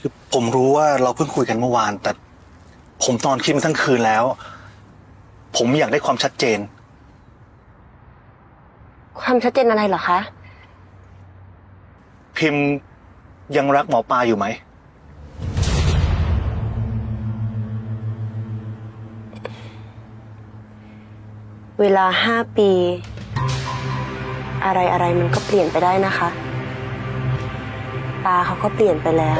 คือผมรู้ว่าเราเพิ่งคุยกันเมื่อวาน แต่ผมนอนคิดมาทั้งคืนแล้ว ผมอยากได้ความชัดเจน ความชัดเจนอะไรเหรอคะ พิมพ์ยังรักหมอปลาอยู่ไหม เวลาห้าปี อะไรอะไรมันก็เปลี่ยนไปได้นะคะ ปาเขาก็เปลี่ยนไปแล้ว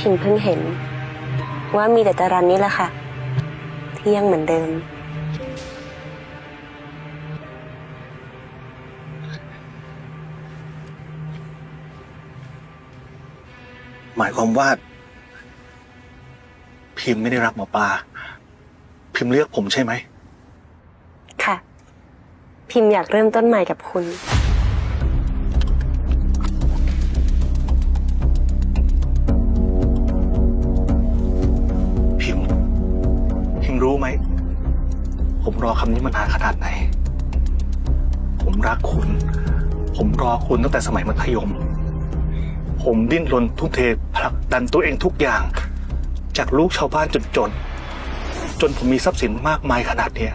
พิมเพิ่งเห็น ว่ามีแต่จารันนี่แหละค่ะ ที่ยังเหมือนเดิม หมายความว่า พิมพ์ไม่ได้รักหมอปลาพิมพ์เลือกผมใช่ไหม ค่ะ พิมอยากเริ่มต้นใหม่กับคุณ รู้ไหม ผมรอคำนี้มานานขนาดไหน ผมรักคุณ ผมรอคุณตั้งแต่สมัยมัธยม ผมดิ้นรนทุ่มเทผลักดันตัวเองทุกอย่าง จากลูกชาวบ้านจนจน จนผมมีทรัพย์สินมากมายขนาดเนี้ย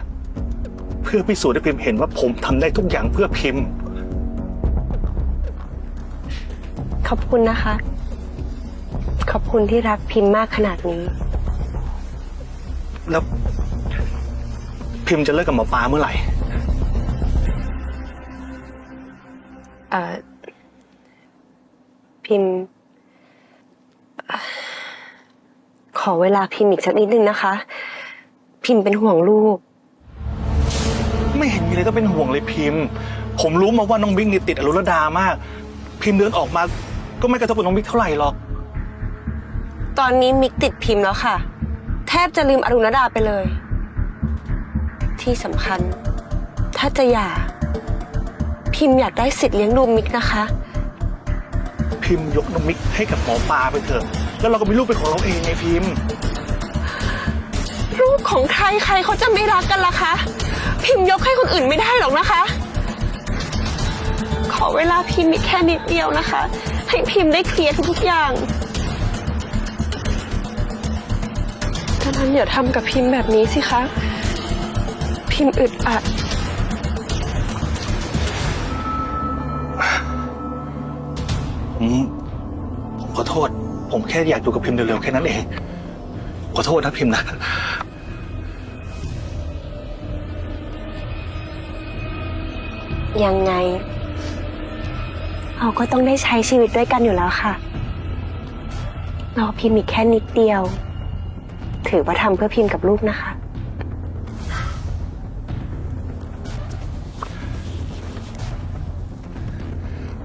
เพื่อพิสูจน์ให้พิมพ์เห็นว่าผมทำได้ทุกอย่างเพื่อพิมพ์ ขอบคุณนะคะ ขอบคุณที่รักพิมพ์มากขนาดนี้ แล้ว พิมพ์จะเลิกกับหมอปลาเมื่อไหร่ เอ่อ พิมพ์เอ่อขอเวลาพิมพ์อีกสักนิดนึงนะคะ พิมพ์เป็นห่วงลูก ไม่เห็นมีอะไรต้องเป็นห่วงเลยพิมพ์ ผมรู้มาว่าน้องบิ๊กนี่ติดอรุณดามาก พิมพ์เดินออกมา ก็ไม่กระทบกับน้องบิ๊กเท่าไหร่หรอก ตอนนี้มิกติดพิมพ์แล้วค่ะ แทบจะลืมอรุณดาไปเลย ที่สำคัญ ถ้าจะหย่า พิมพ์อยากได้สิทธิ์เลี้ยงดูมิกนะคะ พิมพ์ยกน้องมิกให้กับหมอปลาไปเถอะ แล้วเราก็มีลูกเป็นของเราเองไงพิมพ์ ลูกของใครใครเขาจะไม่รักกันล่ะคะ พิมพ์ยกให้คนอื่นไม่ได้หรอกนะคะ ขอเวลาพิมพ์อีกแค่นิดเดียวนะคะ ให้พิมพ์ได้เคลียร์ทุกๆอย่าง ดังนั้นอย่าทำกับพิมพ์แบบนี้สิคะ พิมพ์อึดอัด ผมผมขอโทษ ผมแค่อยากอยู่กับพิมพ์เร็วๆแค่นั้นเอง ขอโทษนะพิมพ์นะ ยังไง เราก็ต้องได้ใช้ชีวิตด้วยกันอยู่แล้วค่ะ เราพิมพ์อีกแค่นิดเดียว ถือว่าทำเพื่อพิมพ์กับลูกนะคะ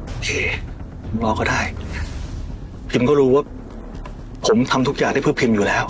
โอเครอก็ได้ พิมพ์ก็รู้ว่า ผมทำทุกอย่างได้เพื่อพิมพ์อยู่แล้ว